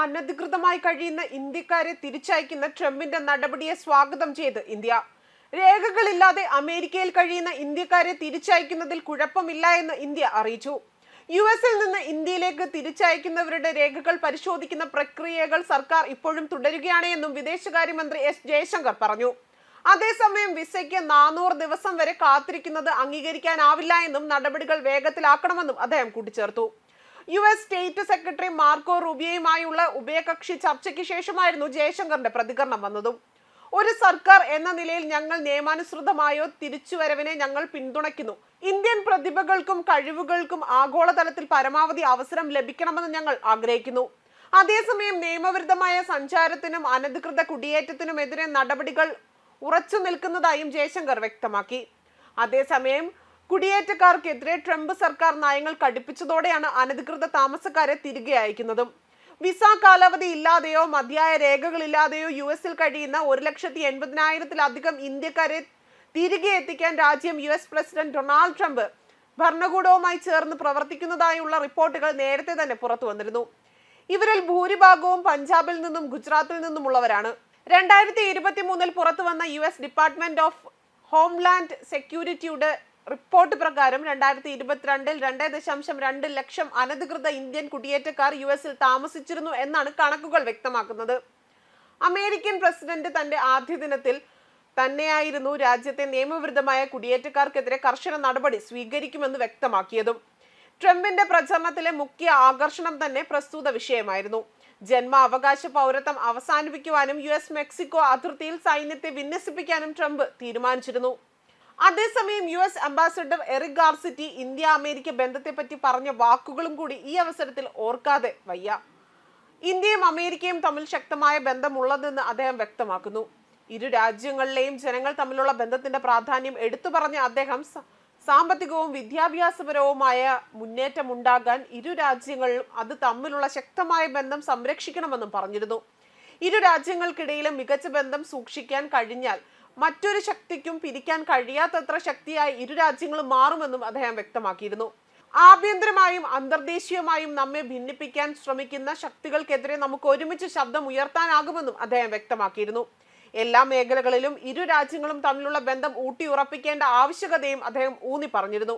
അനധികൃതമായി കഴിയുന്ന ഇന്ത്യക്കാരെ തിരിച്ചയക്കുന്ന ട്രംപിന്റെ നടപടിയെ സ്വാഗതം ചെയ്ത് ഇന്ത്യ. രേഖകളില്ലാതെ അമേരിക്കയിൽ കഴിയുന്ന ഇന്ത്യക്കാരെ തിരിച്ചയക്കുന്നതിൽ കുഴപ്പമില്ല എന്ന് ഇന്ത്യ അറിയിച്ചു. യു എസിൽ നിന്ന് ഇന്ത്യയിലേക്ക് തിരിച്ചയക്കുന്നവരുടെ രേഖകൾ പരിശോധിക്കുന്ന പ്രക്രിയകൾ സർക്കാർ ഇപ്പോഴും തുടരുകയാണ് എന്നും വിദേശകാര്യമന്ത്രി എസ് ജയശങ്കർ പറഞ്ഞു. അതേസമയം വിസയ്ക്ക് നാനൂറ് ദിവസം വരെ കാത്തിരിക്കുന്നത് അംഗീകരിക്കാനാവില്ല എന്നും നടപടികൾ വേഗത്തിലാക്കണമെന്നും അദ്ദേഹം കൂട്ടിച്ചേർത്തു. U S state secretary Marco റൂബിയയുമായുള്ള ഉഭയകക്ഷി ചർച്ചയ്ക്ക് ശേഷമായിരുന്നു ജയശങ്കറിന്റെ പ്രതികരണം വന്നതും. ഒരു സർക്കാർ എന്ന നിലയിൽ ഞങ്ങൾ നിയമാനുസൃതമായോ തിരിച്ചുവരവിനെ ഞങ്ങൾ പിന്തുണയ്ക്കുന്നു. ഇന്ത്യൻ പ്രതിഭകൾക്കും കഴിവുകൾക്കും ആഗോളതലത്തിൽ പരമാവധി അവസരം ലഭിക്കണമെന്ന് ഞങ്ങൾ ആഗ്രഹിക്കുന്നു. അതേസമയം നിയമവിരുദ്ധമായ സഞ്ചാരത്തിനും അനധികൃത കുടിയേറ്റത്തിനുമെതിരെ നടപടികൾ ഉറച്ചു നിൽക്കുന്നതായും ജയശങ്കർ വ്യക്തമാക്കി. അതേസമയം കുടിയേറ്റക്കാർക്കെതിരെ ട്രംപ് സർക്കാർ നയങ്ങൾ കടുപ്പിച്ചതോടെയാണ് അനധികൃത താമസക്കാരെ തിരികെ അയക്കുന്നതും. വിസ കാലാവധി ഇല്ലാതെയോ മതിയായ രേഖകളില്ലാതെയോ യു എസിൽ കഴിയുന്ന ഒരു ലക്ഷത്തി എൺപതിനായിരത്തിലധികം ഇന്ത്യക്കാരെ തിരികെ എത്തിക്കാൻ രാജ്യം U S president Donald Trump ഭരണകൂടവുമായി ചേർന്ന് പ്രവർത്തിക്കുന്നതായുള്ള റിപ്പോർട്ടുകൾ നേരത്തെ തന്നെ പുറത്തു വന്നിരുന്നു. ഇവരിൽ ഭൂരിഭാഗവും പഞ്ചാബിൽ നിന്നും ഗുജറാത്തിൽ നിന്നുമുള്ളവരാണ്. രണ്ടായിരത്തി ഇരുപത്തി മൂന്നിൽ പുറത്തു വന്ന U S department of homeland സെക്യൂരിറ്റിയുടെ report പ്രകാരം രണ്ടായിരത്തി ഇരുപത്തിരണ്ടിൽ രണ്ട് ദശാംശം രണ്ട് ലക്ഷം അനധികൃത ഇന്ത്യൻ കുടിയേറ്റക്കാർ യു എസിൽ താമസിച്ചിരുന്നു എന്നാണ് കണക്കുകൾ വ്യക്തമാക്കുന്നത്. അമേരിക്കൻ പ്രസിഡന്റ് തന്റെ ആദ്യ ദിനത്തിൽ തന്നെയായിരുന്നു രാജ്യത്തെ നിയമവിരുദ്ധമായ കുടിയേറ്റക്കാർക്കെതിരെ കർശന നടപടി സ്വീകരിക്കുമെന്ന് വ്യക്തമാക്കിയതും. ട്രംപിന്റെ പ്രചരണത്തിലെ മുഖ്യ ആകർഷണം തന്നെ പ്രസ്തുത വിഷയമായിരുന്നു. ജന്മ അവകാശ പൗരത്വം അവസാനിപ്പിക്കുവാനും യു എസ് മെക്സിക്കോ അതിർത്തിയിൽ സൈന്യത്തെ വിന്യസിപ്പിക്കാനും ട്രംപ് തീരുമാനിച്ചിരുന്നു. അതേസമയം U S ambassador Eric Garcetti India America ബന്ധത്തെ പറ്റി പറഞ്ഞ വാക്കുകളും കൂടി ഈ അവസരത്തിൽ ഓർക്കാതെ വയ്യ. ഇന്ത്യയും അമേരിക്കയും തമ്മിൽ ശക്തമായ ബന്ധമുള്ളതെന്ന് അദ്ദേഹം വ്യക്തമാക്കുന്നു. ഇരു രാജ്യങ്ങളിലെയും ജനങ്ങൾ തമ്മിലുള്ള ബന്ധത്തിന്റെ പ്രാധാന്യം എടുത്തു പറഞ്ഞ അദ്ദേഹം സാമ്പത്തികവും വിദ്യാഭ്യാസപരവുമായ മുന്നേറ്റമുണ്ടാകാൻ ഇരു രാജ്യങ്ങളിലും അത് തമ്മിലുള്ള ശക്തമായ ബന്ധം സംരക്ഷിക്കണമെന്നും പറഞ്ഞിരുന്നു. ഇരു രാജ്യങ്ങൾക്കിടയിലും മികച്ച ബന്ധം സൂക്ഷിക്കാൻ കഴിഞ്ഞാൽ മറ്റൊരു ശക്തിക്കും പിരിക്കാൻ കഴിയാത്തത്ര ശക്തിയായി ഇരു രാജ്യങ്ങളും മാറുമെന്നും അദ്ദേഹം വ്യക്തമാക്കിയിരുന്നു. ആഭ്യന്തരമായും അന്തർദേശീയമായും നമ്മെ ഭിന്നിപ്പിക്കാൻ ശ്രമിക്കുന്ന ശക്തികൾക്കെതിരെ നമുക്ക് ഒരുമിച്ച് ശബ്ദം ഉയർത്താനാകുമെന്നും അദ്ദേഹം വ്യക്തമാക്കിയിരുന്നു. എല്ലാ മേഖലകളിലും ഇരു രാജ്യങ്ങളും തമ്മിലുള്ള ബന്ധം ഊട്ടിയുറപ്പിക്കേണ്ട ആവശ്യകതയും അദ്ദേഹം ഊന്നി പറഞ്ഞിരുന്നു.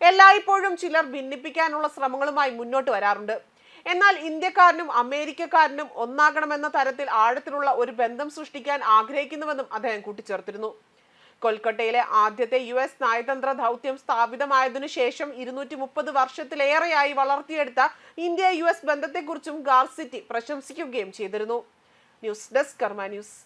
എല്ലായ്പ്പോഴും ചിലർ ഭിന്നിപ്പിക്കാനുള്ള ശ്രമങ്ങളുമായി മുന്നോട്ട് വരാറുണ്ട്. എന്നാൽ ഇന്ത്യക്കാരനും അമേരിക്കക്കാരനും ഒന്നാകണമെന്ന തരത്തിൽ ആഴത്തിലുള്ള ഒരു ബന്ധം സൃഷ്ടിക്കാൻ ആഗ്രഹിക്കുന്നുവെന്നും അദ്ദേഹം കൂട്ടിച്ചേർത്തിരുന്നു. കൊൽക്കത്തയിലെ ആദ്യത്തെ യു എസ് നയതന്ത്ര ദൗത്യം സ്ഥാപിതമായതിനു ശേഷം ഇരുന്നൂറ്റി മുപ്പത് വർഷത്തിലേറെയായി വളർത്തിയെടുത്ത ഇന്ത്യ യു എസ് ബന്ധത്തെക്കുറിച്ചും ഗാർസിറ്റി പ്രശംസിക്കുകയും ചെയ്തിരുന്നു. News desk Karma news.